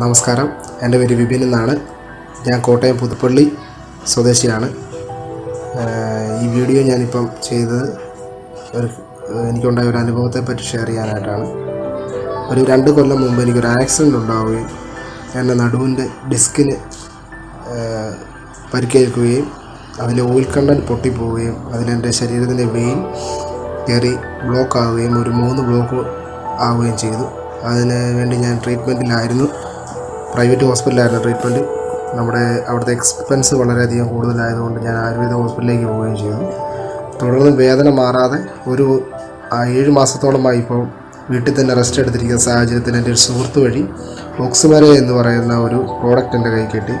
നമസ്കാരം. എന്റെ പേര് വിപിൻ എന്നാണ്. ഞാൻ കോട്ടയം പുതുപ്പള്ളി സ്വദേശിയാണ്. ഈ വീഡിയോ ഞാനിപ്പം ചെയ്തത് ഒരു എനിക്കുണ്ടായ ഒരു അനുഭവത്തെ പറ്റി ഷെയർ ചെയ്യാനായിട്ടാണ്. ഒരു രണ്ട് കൊല്ലം മുമ്പ് എനിക്കൊരു ആക്സിഡന്റ് ഉണ്ടാവുകയും എന്റെ നടുവിന്റെ ഡിസ്കിന് പരിക്കേൽക്കുകയും അതിലെ ഓയിൽ കണ്ടൻ പൊട്ടിപ്പോവുകയും അതിലെന്റെ ശരീരത്തിന്റെ വെയിൻ കയറി ബ്ലോക്ക് ആവുകയും ഒരു മൂന്ന് ബ്ലോക്ക് ആവുകയും ചെയ്തു. അതിന് വേണ്ടി ഞാൻ ട്രീറ്റ്മെന്റിലായിരുന്നു പ്രൈവറ്റ് ഹോസ്പിറ്റലായിരുന്നു ട്രീറ്റ്മെന്റ്. നമ്മുടെ അവിടുത്തെ എക്സ്പെൻസ് വളരെയധികം കൂടുതലായതുകൊണ്ട് ഞാൻ ആയുർവേദ ഹോസ്പിറ്റലിലേക്ക് പോവുകയും ചെയ്തു. തുടർന്ന് വേദന മാറാതെ ഒരു ഏഴ് മാസത്തോളമായി ഇപ്പോൾ വീട്ടിൽ തന്നെ റെസ്റ്റ് എടുത്തിരിക്കുന്ന സാഹചര്യത്തിൽ എന്റെ ഒരു സുഹൃത്ത് വഴി ഓക്സിമര എന്ന് പറയുന്ന ഒരു പ്രോഡക്റ്റ് എന്റെ കൈ കിട്ടി.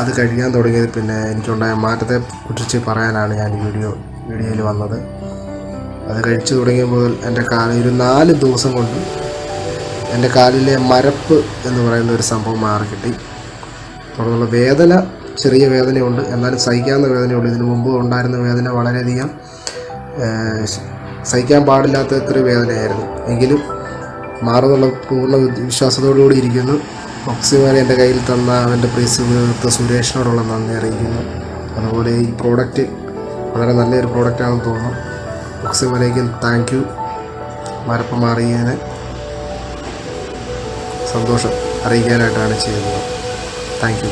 അത് കഴിക്കാൻ തുടങ്ങിയത് പിന്നെ എനിക്കുണ്ടായ മാറ്റത്തെ കുറിച്ച് പറയാനാണ് ഞാൻ ഈ വീഡിയോ വീഡിയോയിൽ വന്നത്. അത് കഴിച്ചു തുടങ്ങിയപ്പോൾ എന്റെ കാലിൽ ഒരു നാല് ദിവസം കൊണ്ട് എന്റെ കാലിലെ മരപ്പ് എന്ന് പറയുന്ന ഒരു സംഭവം മാറി കിട്ടി തുടർന്നുള്ള വേദന ചെറിയ വേദനയുണ്ട്. എന്നാലും സഹിക്കാവുന്ന വേദനയുള്ളൂ. ഇതിനു മുമ്പ് ഉണ്ടായിരുന്ന വേദന വളരെയധികം സഹിക്കാൻ പാടില്ലാത്ത ഇത്ര വേദനയായിരുന്നു. എങ്കിലും മാറുന്നുള്ള പൂർണ വിശ്വാസത്തോടുകൂടി ഇരിക്കുന്നു. ഓക്സിമാരെ എന്റെ കയ്യിൽ തന്ന അവന്റെ പ്രിയ സുരേഷിനോടുള്ള നന്ദി അറിയിക്കുന്നു. അതുപോലെ ഈ പ്രോഡക്റ്റ് വളരെ നല്ലൊരു പ്രോഡക്റ്റാണെന്ന് തോന്നുന്നു. ഓക്സിമാനേക്കും താങ്ക് യു മരപ്പ് മാറിയതിന് സന്തോഷം അറിയിക്കാനായിട്ടാണ് ചെയ്യുന്നത്. താങ്ക്